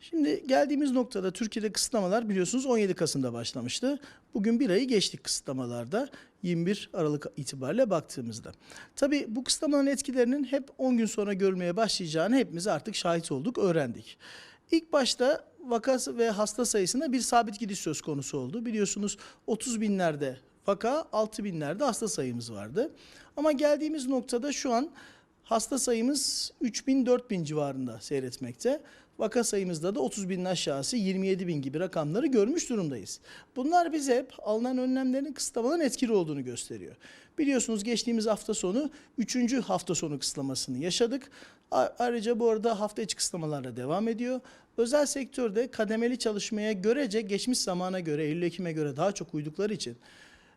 Şimdi geldiğimiz noktada Türkiye'de kısıtlamalar biliyorsunuz 17 Kasım'da başlamıştı. Bugün bir ayı geçtik kısıtlamalarda 21 Aralık itibariyle baktığımızda. Tabii bu kısıtlamaların etkilerinin hep 10 gün sonra görülmeye başlayacağını hepimiz artık şahit olduk, öğrendik. İlk başta vaka ve hasta sayısında bir sabit gidiş söz konusu oldu. Biliyorsunuz 30 binlerde vaka, 6 binlerde hasta sayımız vardı. Ama geldiğimiz noktada şu an hasta sayımız 3000-4000 civarında seyretmekte. Vaka sayımızda da 30 binin aşağısı 27 bin gibi rakamları görmüş durumdayız. Bunlar bize hep alınan önlemlerin kısıtlamaların etkili olduğunu gösteriyor. Biliyorsunuz geçtiğimiz hafta sonu 3. hafta sonu kısıtlamasını yaşadık. Ayrıca bu arada hafta içi kısıtlamalar da devam ediyor. Özel sektörde kademeli çalışmaya görece geçmiş zamana göre, Eylül-Ekim'e göre daha çok uydukları için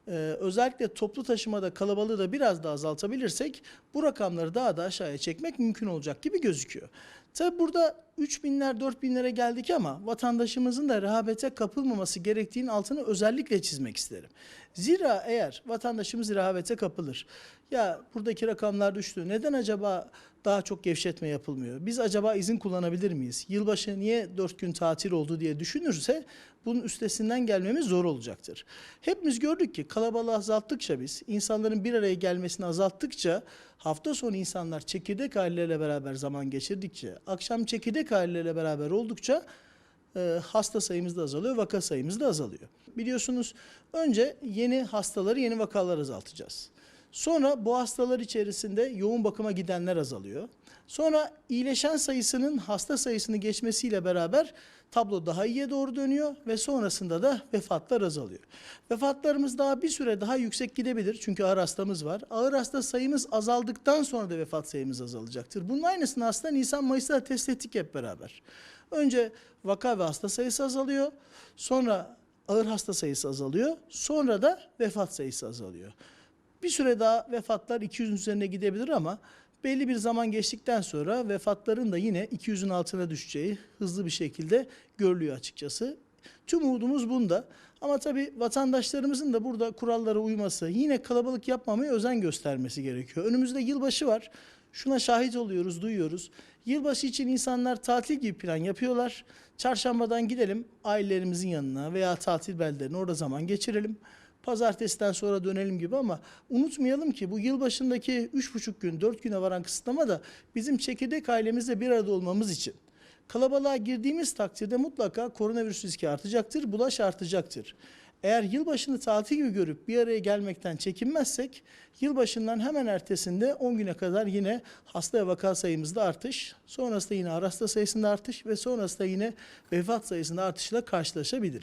ee, özellikle toplu taşımada kalabalığı da biraz daha azaltabilirsek bu rakamları daha da aşağıya çekmek mümkün olacak gibi gözüküyor. Tabi burada 3000'ler 4000'lere geldik ama vatandaşımızın da rehavete kapılmaması gerektiğinin altını özellikle çizmek isterim. Zira eğer vatandaşımız rehavete kapılır, ya buradaki rakamlar düştü, neden acaba daha çok gevşetme yapılmıyor? Biz acaba izin kullanabilir miyiz? Yılbaşı niye 4 gün tatil oldu diye düşünürse bunun üstesinden gelmemiz zor olacaktır. Hepimiz gördük ki kalabalığı azalttıkça biz, insanların bir araya gelmesini azalttıkça, hafta sonu insanlar çekirdek aileleriyle beraber zaman geçirdikçe, akşam çekirdek aileleriyle beraber oldukça e, hasta sayımız da azalıyor, vaka sayımız da azalıyor. Biliyorsunuz önce yeni hastaları, yeni vakalar azaltacağız. Sonra bu hastalar içerisinde yoğun bakıma gidenler azalıyor. Sonra iyileşen sayısının hasta sayısını geçmesiyle beraber tablo daha iyiye doğru dönüyor ve sonrasında da vefatlar azalıyor. Vefatlarımız daha bir süre daha yüksek gidebilir çünkü ağır hastamız var. Ağır hasta sayımız azaldıktan sonra da vefat sayımız azalacaktır. Bunun aynısını aslında Nisan Mayıs'ta da test ettik hep beraber. Önce vaka ve hasta sayısı azalıyor. Sonra ağır hasta sayısı azalıyor. Sonra da vefat sayısı azalıyor. Bir süre daha vefatlar 200'ün üzerine gidebilir ama belli bir zaman geçtikten sonra vefatların da yine 200'ün altına düşeceği hızlı bir şekilde görülüyor açıkçası. Tüm umudumuz bunda. Ama tabii vatandaşlarımızın da burada kurallara uyması, yine kalabalık yapmamaya özen göstermesi gerekiyor. Önümüzde yılbaşı var. Şuna şahit oluyoruz, duyuyoruz. Yılbaşı için insanlar tatil gibi plan yapıyorlar. Çarşambadan gidelim ailelerimizin yanına veya tatil beldelerine orada zaman geçirelim. Pazartesiden sonra dönelim gibi ama unutmayalım ki bu yılbaşındaki 3,5 gün, 4 güne varan kısıtlama da bizim çekirdek ailemizle bir arada olmamız için. Kalabalığa girdiğimiz takdirde mutlaka koronavirüs riski artacaktır, bulaş artacaktır. Eğer yılbaşını tatil gibi görüp bir araya gelmekten çekinmezsek, yılbaşından hemen ertesinde 10 güne kadar yine hasta ve vaka sayımızda artış, sonrasında yine hasta sayısında artış ve sonrasında yine vefat sayısında artışla karşılaşabiliriz.